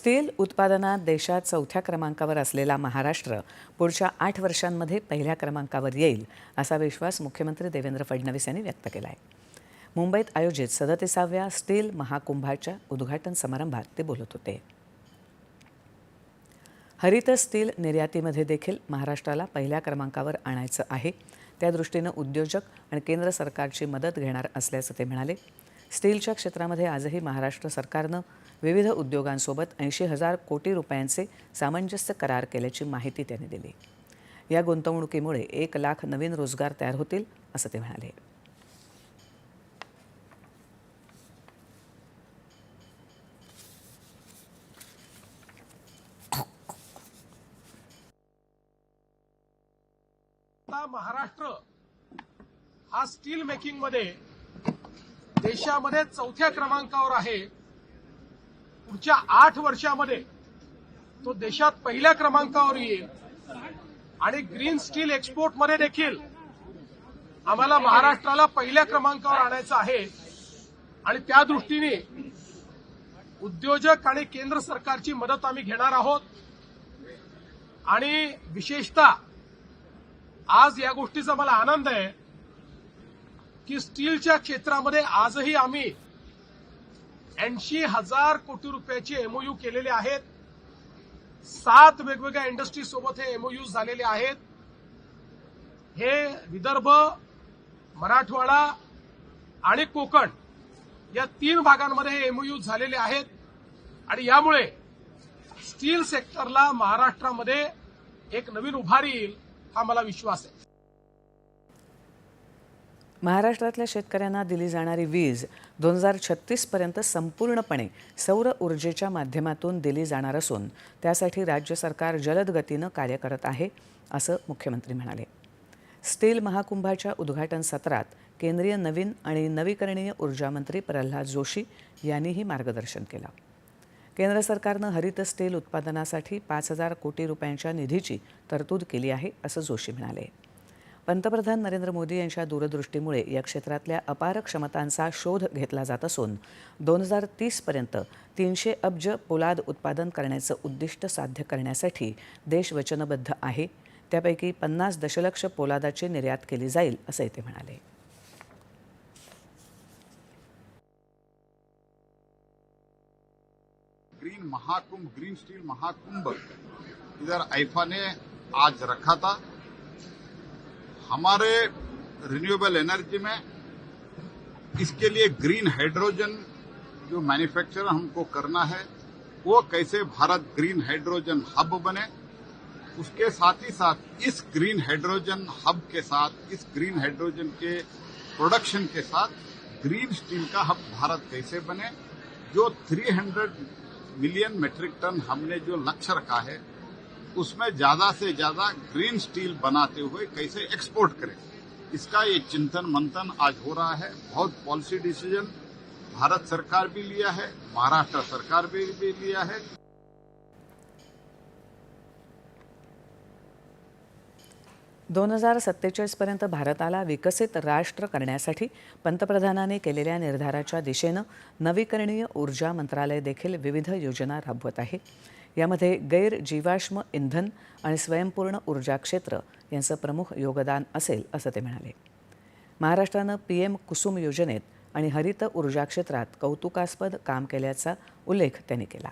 Steel उत्पादनात देशात चौथ्या क्रमांकावर असलेला महाराष्ट्र पुढच्या आठ वर्षांमध्ये पहिल्या क्रमांकावर येईल असा विश्वास मुख्यमंत्री देवेंद्र फडणवीस यांनी व्यक्त केला आहे मुंबईत आयोजित सदतीसाव्या स्टील महाकुंभाच्या उद्घाटन समारंभात ते बोलत होते. हरित स्टील निर्यातीमध्ये देखील महाराष्ट्राला पहिल्या क्रमांकावर आणायचं आहे. त्या दृष्टीनं उद्योजक आणि केंद्र सरकारची मदत घेणार असल्याचं ते म्हणाले. स्टीलच्या क्षेत्रामध्ये आजही महाराष्ट्र सरकारनं विविध उद्योगांसोबत ऐंशी हजार कोटी रुपयांचे सामंजस्य करार केल्याची माहिती त्यांनी दिली. या गुंतवणुकीमुळे एक लाख नवीन रोजगार तयार होतील असं ते म्हणाले. महाराष्ट्र हा स्टील मेकिंगमध्ये देशामध्ये चौथ्या क्रमांकावर आहे. पुढच्या आठ वर्षामध्ये तो देशात पहिल्या क्रमांकावर येईल. आणि ग्रीन स्टील एक्सपोर्टमध्ये देखील आम्हाला महाराष्ट्राला पहिल्या क्रमांकावर आणायचं आहे. आणि त्या दृष्टीने उद्योजक आणि केंद्र सरकारची मदत आम्ही घेणार आहोत. आणि विशेषतः आज या गोष्टीचा मला आनंद आहे. की स्टीलच्या क्षेत्रामध्ये आजही आम्ही ऐंशी हजार कोटी रुपयाचे एमओयू केलेले आहेत. सात वेगवेगळ्या इंडस्ट्री सोबत हे एमओयू झालेले आहेत. हे विदर्भ मराठवाडा आणि कोकण या तीन भागांमध्ये हे एमओयू झालेले आहेत. आणि यामुळे स्टील सेक्टरला महाराष्ट्रामध्ये एक नवीन उभारी येईल हा मला विश्वास आहे. महाराष्ट्रातल्या शेतकऱ्यांना दिली जाणारी वीज दोन हजार छत्तीसपर्यंत संपूर्णपणे सौर ऊर्जेच्या माध्यमातून दिली जाणार असून त्यासाठी राज्य सरकार जलद गतीनं कार्य करत आहे असं मुख्यमंत्री म्हणाले. स्टील महाकुंभाच्या उद्घाटन सत्रात केंद्रीय नवीन आणि नवीकरणीय ऊर्जा मंत्री प्रल्हाद जोशी यांनीही मार्गदर्शन केलं. केंद्र सरकारनं हरित स्टील उत्पादनासाठी पाच हजार कोटी रुपयांच्या निधीची तरतूद केली आहे असं जोशी म्हणाले. पंतप्रधान नरेंद्र मोदी यांच्या दूरदृष्टीमुळे या क्षेत्रातल्या अपार क्षमतांचा शोध घेतला जात असून दोन हजार तीसपर्यंत तीनशे अब्ज पोलाद उत्पादन करण्याचं उद्दिष्ट साध्य करण्यासाठी देश वचनबद्ध आहे. त्यापैकी पन्नास दशलक्ष पोलादाची निर्यात केली जाईल असंही ते म्हणाले. Green Mahakumbh green steel Mahakumbh. इधर आईफा ने आज रखा था. हमारे रिन्यूएबल एनर्जी में इसके लिए ग्रीन हाइड्रोजन जो मैन्युफैक्चर हमको करना है, वो कैसे भारत ग्रीन हाइड्रोजन हब बने, उसके साथ ही साथ इस ग्रीन हाइड्रोजन हब के साथ, इस ग्रीन हाइड्रोजन के प्रोडक्शन के साथ ग्रीन स्टील का हब भारत कैसे बने, जो 300 मिलियन मेट्रिक टन हमने जो लक्ष्य रखा है उसमें ज्यादा से ज्यादा ग्रीन स्टील बनाते हुए कैसे एक्सपोर्ट करें? इसका ये चिंतन मंथन आज हो रहा है। बहुत पॉलिसी डिसीजन भारत सरकार भी लिया है महाराष्ट्र सरकार भी, भी लिया है। दोन हजार सत्तेचाळीसपर्यंत भारताला विकसित राष्ट्र करण्यासाठी पंतप्रधानांनी केलेल्या निर्धाराच्या दिशेनं नवीकरणीय ऊर्जा मंत्रालय देखील विविध योजना राबवत आहे. यामध्ये गैर जीवाश्म इंधन आणि स्वयंपूर्ण ऊर्जा क्षेत्र यांचं प्रमुख योगदान असेल असं ते म्हणाले. महाराष्ट्रानं पी एम कुसुम योजनेत आणि हरित ऊर्जा क्षेत्रात कौतुकास्पद काम केल्याचा उल्लेख त्यांनी केला.